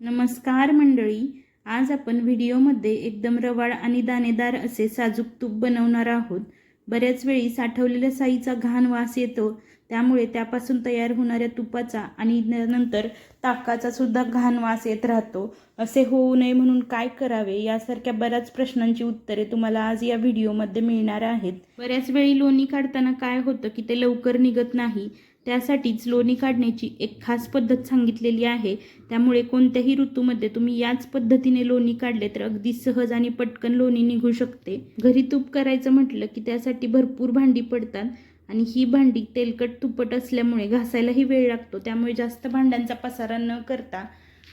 नमस्कार मंडळी आज आपण व्हिडिओमध्ये एकदम रवाळ आणि दाणेदार असे साजूक तूप बनवणार आहोत. बऱ्याच वेळी साठवलेल्या साईचा घाण वास येतो त्यामुळे त्यापासून तयार होणाऱ्या तुपाचा आणि नंतर ताकाचा सुद्धा घाण वास येत राहतो. असे होऊ नये म्हणून काय करावे यासारख्या बऱ्याच प्रश्नांची उत्तरे तुम्हाला आज या व्हिडिओमध्ये मिळणार आहेत. बऱ्याच वेळी लोणी काढताना काय होतं की ते लवकर निघत नाही त्यासाठीच लोणी काढण्याची एक खास पद्धत सांगितलेली आहे. त्यामुळे कोणत्याही ऋतूमध्ये तुम्ही याच पद्धतीने लोणी काढले तर अगदी सहज आणि पटकन लोणी निघू शकते. घरी तूप करायचं म्हटलं की त्यासाठी भरपूर भांडी पडतात आणि ही भांडी तेलकट तुपट असल्यामुळे घासायलाही वेळ लागतो. त्यामुळे जास्त भांड्यांचा पसारा न करता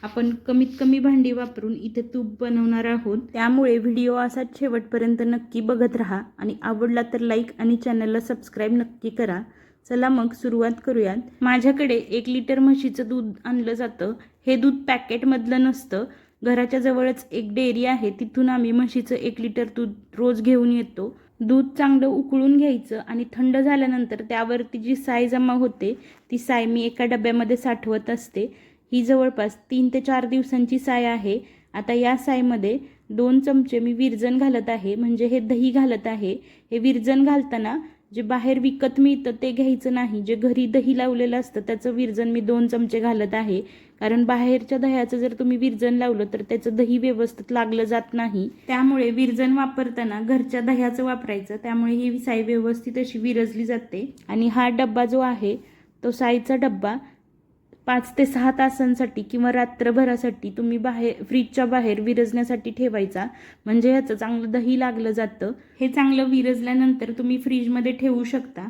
आपण कमीत कमी भांडी वापरून इथे तूप बनवणार आहोत. त्यामुळे व्हिडिओ असाच शेवटपर्यंत नक्की बघत राहा आणि आवडला तर लाईक आणि चॅनलला सबस्क्राईब नक्की करा. चला मग सुरुवात करूयात. माझ्याकडे एक लिटर म्हशीचं दूध आणलं जातं. हे दूध पॅकेटमधलं नसतं. घराच्या जवळच एक डेअरी आहे. तिथून आम्ही म्हशीचं एक लिटर दूध रोज घेऊन येतो. दूध चांगलं उकळून घ्यायचं आणि थंड झाल्यानंतर त्यावरती जी साय जमा होते ती साय मी एका डब्यामध्ये साठवत असते. ही जवळपास तीन ते चार दिवसांची साय आहे. आता या सायमध्ये दोन चमचे मी विरजन घालत आहे. म्हणजे हे दही घालत आहे. हे विरजन घालताना जे बाहेर विकत मिळतं ते घ्यायचं नाही. जे घरी दही लावलेलं असतं त्याचं विरजन मी दोन चमचे घालत आहे. कारण बाहेरच्या दह्याचं जर तुम्ही विरजन लावलं तर त्याचं दही व्यवस्थित लागलं जात नाही. त्यामुळे विरजन वापरताना घरच्या दह्याचं वापरायचं. त्यामुळे ही साय व्यवस्थित अशी विरजली जाते. आणि हा डब्बा जो आहे तो साईचा डब्बा पाच ते सहा तासांसाठी किंवा रात्रभरासाठी तुम्ही बाहेर फ्रीजच्या बाहेर विरजण्यासाठी ठेवायचा. म्हणजे ह्याचं चांगलं दही लागलं जातं. हे चांगलं विरजल्यानंतर तुम्ही फ्रीजमध्ये ठेवू शकता.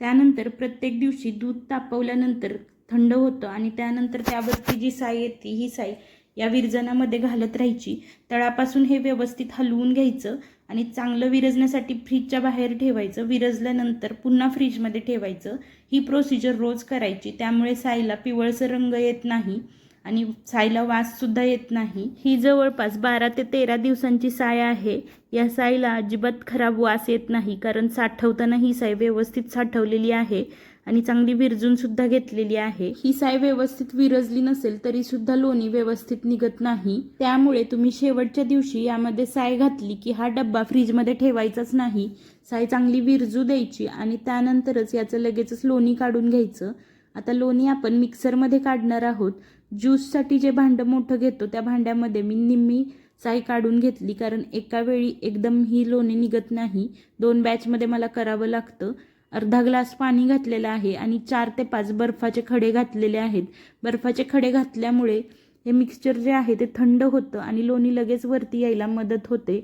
त्यानंतर प्रत्येक दिवशी दूध तापवल्यानंतर थंड होतं आणि त्यानंतर त्यावरती जी साय येते ही साय या विरजनामध्ये घालत राहायची. तळापासून हे व्यवस्थित हलवून घ्यायचं आणि चांगलं विरजण्यासाठी फ्रीजच्या बाहेर ठेवायचं. विरजल्यानंतर पुन्हा फ्रीजमध्ये ठेवायचं. ही प्रोसिजर रोज करायची. त्यामुळे साईला पिवळसर रंग येत नाही आणि साईला वाससुद्धा येत नाही. ही जवळपास बारा ते तेरा दिवसांची साय आहे. या साईला अजिबात खराब वास येत नाही कारण साठवताना ही साय व्यवस्थित साठवलेली आहे. आणि चांगली विरजून सुद्धा घेतलेली आहे. ही साय व्यवस्थित विरजली नसेल तरी सुद्धा लोणी व्यवस्थित निघत नाही. त्यामुळे तुम्ही शेवटच्या दिवशी यामध्ये साय घातली की हा डब्बा फ्रीजमध्ये ठेवायचाच नाही. साय चांगली विरजू द्यायची आणि त्यानंतरच याचं लगेचच लोणी काढून घ्यायचं. आता लोणी आपण मिक्सरमध्ये काढणार आहोत. ज्यूससाठी जे भांडं मोठं घेतो त्या भांड्यामध्ये मी निम्मी साय काढून घेतली कारण एका वेळी एकदम ही लोणी निघत नाही. दोन बॅचमध्ये मला करावं लागतं. अर्धा ग्लास पाणी घातलेलं आहे आणि चार ते पाच बर्फाचे खडे घातलेले आहेत. बर्फाचे खडे घातल्यामुळे हे मिक्सचर जे आहे ते थंड होतं आणि लोणी लगेच वरती यायला मदत होते.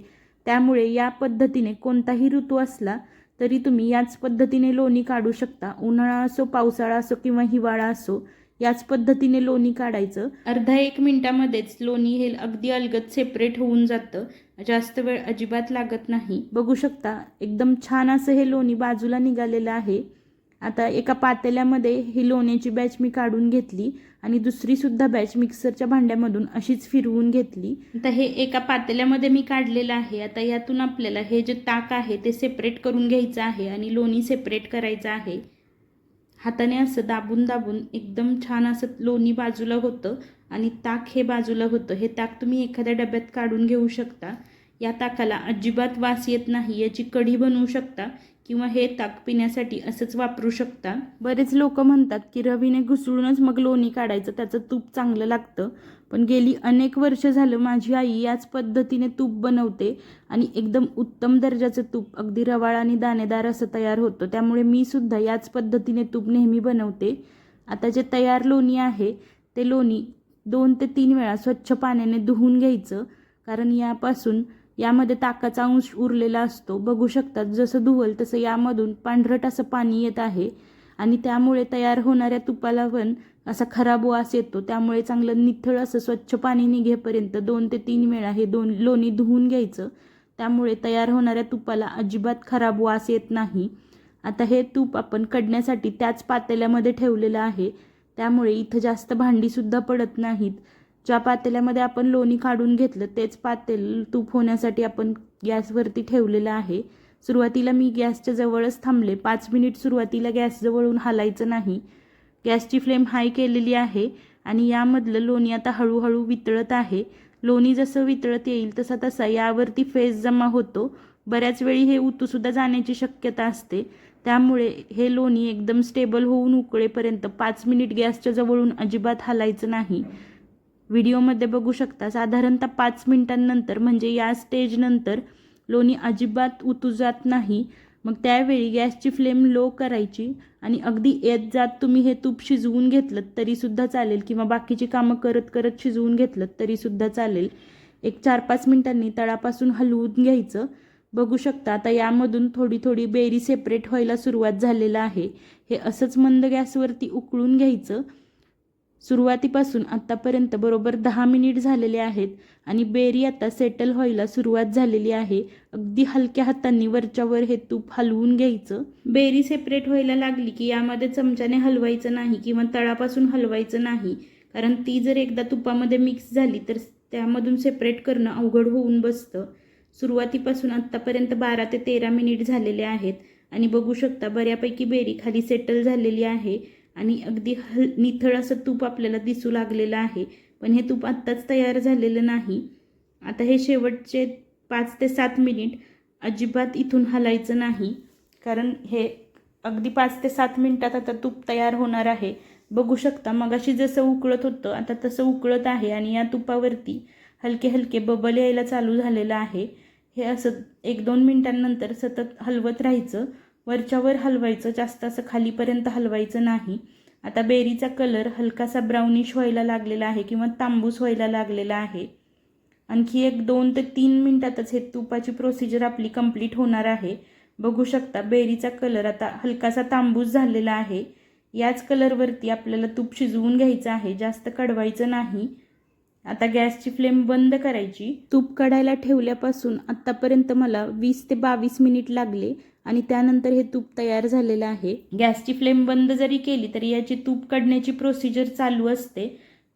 त्यामुळे या पद्धतीने कोणताही ऋतू असला तरी तुम्ही याच पद्धतीने लोणी काढू शकता. उन्हाळा असो पावसाळा असो किंवा हिवाळा असो. याच पद्धतीने लोणी काढायचं. अर्धा एक मिनिटामध्येच लोणी हे अगदी अलगद सेपरेट होऊन जातं. जास्त वेळ अजिबात लागत नाही. बघू शकता एकदम छान असं हे लोणी बाजूला निघालेलं आहे. आता एका पातेल्यामध्ये ही लोण्याची बॅच मी काढून घेतली आणि दुसरी सुद्धा बॅच मिक्सरच्या भांड्यामधून अशीच फिरवून घेतली. आता हे एका पातेल्यामध्ये मी काढलेलं आहे. आता यातून आपल्याला हे जे ताक आहे ते सेपरेट करून घ्यायचं आहे आणि लोणी सेपरेट करायचं आहे. हाताने असं दाबून दाबून एकदम छान असं लोणी बाजूला होतं आणि ताक हे बाजूला होतं. हे ताक तुम्ही एखाद्या डब्यात काढून घेऊ शकता. या ताकाला अजिबात वास येत नाही याची कढी बनवू शकता. किंवा हे ताक पिण्यासाठी असंच वापरू शकता. बरेच लोक म्हणतात की रवीने घुसळूनच मग लोणी काढायचं त्याचं तूप चांगलं लागतं. पण गेली अनेक वर्ष झालं माझी आई याच पद्धतीने तूप बनवते आणि एकदम उत्तम दर्जाचं तूप अगदी रवाळ आणि दाणेदार असं तयार होतं. त्यामुळे मी सुद्धा याच पद्धतीने तूप नेहमी बनवते. आता जे तयार लोणी आहे ते लोणी दोन ते तीन वेळा स्वच्छ पाण्याने धुवून घ्यायचं. कारण यापासून यामध्ये ताकाचा अंश उरलेला असतो. बघू शकतात जसं धुवल तसं यामधून पांढरट असं पाणी येत आहे आणि त्यामुळे तयार होणाऱ्या तुपाला पण असा खराब वास येतो. त्यामुळे चांगलं निथळ असं स्वच्छ पाणी निघेपर्यंत दोन ते तीन वेळा हे दोन लोणी धुवून घ्यायचं. त्यामुळे तयार होणाऱ्या तुपाला अजिबात खराब वास येत नाही. आता हे तूप आपण कडण्यासाठी त्याच पातेल्यामध्ये ठेवलेलं आहे. त्यामुळे इथं जास्त भांडीसुद्धा पडत नाहीत. ज्या पातेल्यामध्ये आपण लोणी काढून घेतलं तेच पातेल तूप होण्यासाठी आपण गॅसवरती ठेवलेलं आहे. सुरुवातीला मी गॅसच्या जवळच थांबले. पाच मिनिट सुरुवातीला गॅसजवळून हालायचं नाही. गॅसची फ्लेम हाय केलेली आहे आणि यामधलं लोणी आता हळूहळू वितळत आहे. लोणी जसं वितळत येईल तसा तसा यावरती फेस जमा होतो. बऱ्याच वेळी हे उतूसुद्धा जाण्याची शक्यता असते. त्यामुळे हे लोणी एकदम स्टेबल होऊन उकळेपर्यंत पाच मिनिट गॅसच्या जवळून अजिबात हलायचं नाही. व्हिडिओमध्ये बघू शकता साधारणतः पाच मिनिटांनंतर म्हणजे या स्टेजनंतर लोणी अजिबात उतू जात नाही. मग त्यावेळी गॅसची फ्लेम लो करायची आणि अगदी येत जात तुम्ही हे तूप शिजवून घेतलं तरीसुद्धा चालेल किंवा बाकीची कामं करत करत शिजवून घेतलं तरीसुद्धा चालेल. एक चार पाच मिनिटांनी तळापासून हलवून घ्यायचं. बघू शकता आता यामधून थोडी थोडी बेरी सेपरेट व्हायला सुरुवात झालेलं आहे. हे असंच मंद गॅसवरती उकळून घ्यायचं. सुरुवातीपासून आत्तापर्यंत बरोबर दहा मिनिट झालेले आहेत आणि बेरी आता सेटल व्हायला सुरुवात झालेली आहे. अगदी हलक्या हातांनी वरच्यावर हे तूप हलवून घ्यायचं. बेरी सेपरेट व्हायला लागली की यामध्ये चमच्याने हलवायचं नाही किंवा तळापासून हलवायचं नाही. कारण ती जर एकदा तुपामध्ये मिक्स झाली तर त्यामधून सेपरेट करणं अवघड होऊन बसतं. सुरुवातीपासून आत्तापर्यंत बारा ते तेरा मिनिट झालेले आहेत. आणि बघू शकता बऱ्यापैकी बेरी खाली सेटल झालेली आहे. आणि अगदी हल निथळ असं तूप आपल्याला दिसू लागलेलं आहे. पण हे तूप आत्ताच तयार झालेलं नाही. आता हे शेवटचे पाच ते सात मिनिट अजिबात इथून हलायचं नाही. कारण हे अगदी पाच ते सात मिनिटात आता तूप तयार होणार आहे. बघू शकता मगाशी जसं उकळत होतं आता तसं उकळत आहे आणि या तुपावरती हलके हलके बबल यायला चालू झालेलं आहे. हे असं एक दोन मिनिटांनंतर सतत हलवत राहायचं. वरच्यावर हलवायचं जास्त असं खालीपर्यंत हलवायचं नाही. आता बेरीचा कलर हलकासा ब्राउनिश व्हायला लागलेला आहे किंवा तांबूस व्हायला लागलेला आहे. आणखी एक दोन ते तीन मिनटातच हे तुपाची प्रोसिजर आपली कंप्लीट होणार आहे. बघू शकता बेरीचा कलर आता हलकासा तांबूस झालेला आहे. याच कलरवरती आपल्याला तूप शिजवून घ्यायचं आहे जास्त कडवायचं नाही. आता गॅसची फ्लेम बंद करायची. तूप कढायला ठेवल्यापासून आत्तापर्यंत मला वीस ते बावीस मिनिट लागले. आणि त्यानंतर हे तूप तयार झालेलं आहे. गॅसची फ्लेम बंद जरी केली तरी याची तूप काढण्याची प्रोसिजर चालू असते.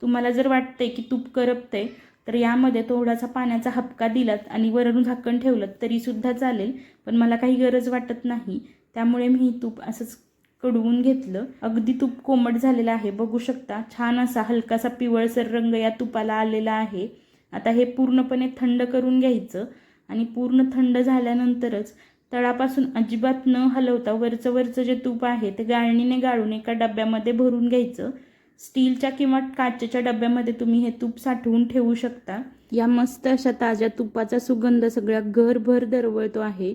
तुम्हाला जर वाटतंय की तूप करपतंय तर यामध्ये थोडासा पाण्याचा हपका दिलात आणि वरून झाकण ठेवलं तरीसुद्धा चालेल पण मला काही गरज वाटत नाही. त्यामुळे मी तूप असंच कडवून घेतलं. अगदी तूप कोमट झालेलं आहे. बघू शकता छान असा हलकासा पिवळसर रंग या तुपाला आलेला आहे. आता हे पूर्णपणे थंड करून घ्यायचं आणि पूर्ण थंड झाल्यानंतरच तळापासून अजिबात न हलवता वरचं वरचं जे तूप आहे ते गाळणीने गाळून एका डब्यामध्ये भरून घ्यायचं. स्टीलच्या किंवा काचेच्या डब्यामध्ये तुम्ही हे तूप साठवून ठेवू शकता. या मस्त अशा ताज्या तुपाचा सुगंध सगळ्या घरभर दरवळतो आहे.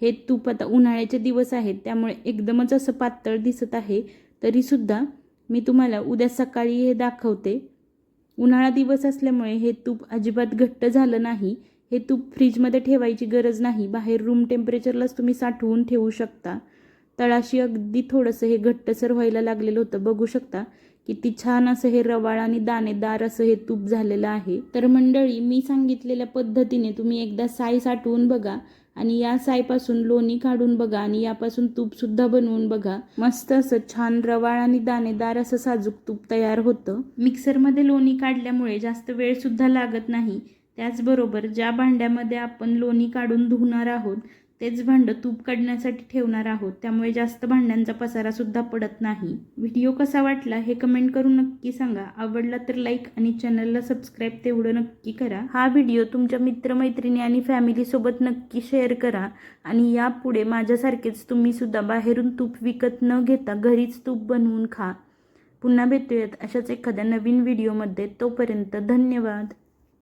हे तूप आता उन्हाळ्याचे दिवस आहेत त्यामुळे एकदमच असं पातळ दिसत आहे. तरीसुद्धा मी तुम्हाला उद्या सकाळी हे दाखवते. उन्हाळा दिवस असल्यामुळे हे तूप अजिबात घट्ट झालं नाही. हे तूप फ्रीजमध्ये ठेवायची गरज नाही. बाहेर रूम टेम्परेचरलाच तुम्ही साठवून ठेवू शकता. तळाशी अगदी थोडंसं हे घट्टसर व्हायला लागलेलं होतं. बघू शकता किती छान असं हे रवाळ आणि दाणेदार असं हे तूप झालेलं आहे. तर मंडळी मी सांगितलेल्या पद्धतीने तुम्ही एकदा साय साठवून बघा आणि या सायपासून लोणी काढून बघा आणि यापासून तूपसुद्धा बनवून बघा. मस्त असं छान रवाळ आणि दाणेदार असं साजूक तूप तयार होतं. मिक्सरमध्ये लोणी काढल्यामुळे जास्त वेळसुद्धा लागत नाही. त्याचबरोबर ज्या भांड्यामध्ये आपण लोणी काढून धुणार आहोत तेच भांडं तूप काढण्यासाठी ठेवणार आहोत. त्यामुळे जास्त भांड्यांचा पसारासुद्धा पडत नाही. व्हिडिओ कसा वाटला हे कमेंट करून नक्की सांगा. आवडला तर लाईक आणि चॅनलला सबस्क्राईब तेवढं नक्की करा. हा व्हिडिओ तुमच्या मित्रमैत्रिणी आणि फॅमिलीसोबत नक्की शेअर करा आणि यापुढे माझ्यासारखेच तुम्हीसुद्धा बाहेरून तूप विकत न घेता घरीच तूप बनवून खा. पुन्हा भेटूयात अशाच एखाद्या नवीन व्हिडिओमध्ये. तोपर्यंत धन्यवाद.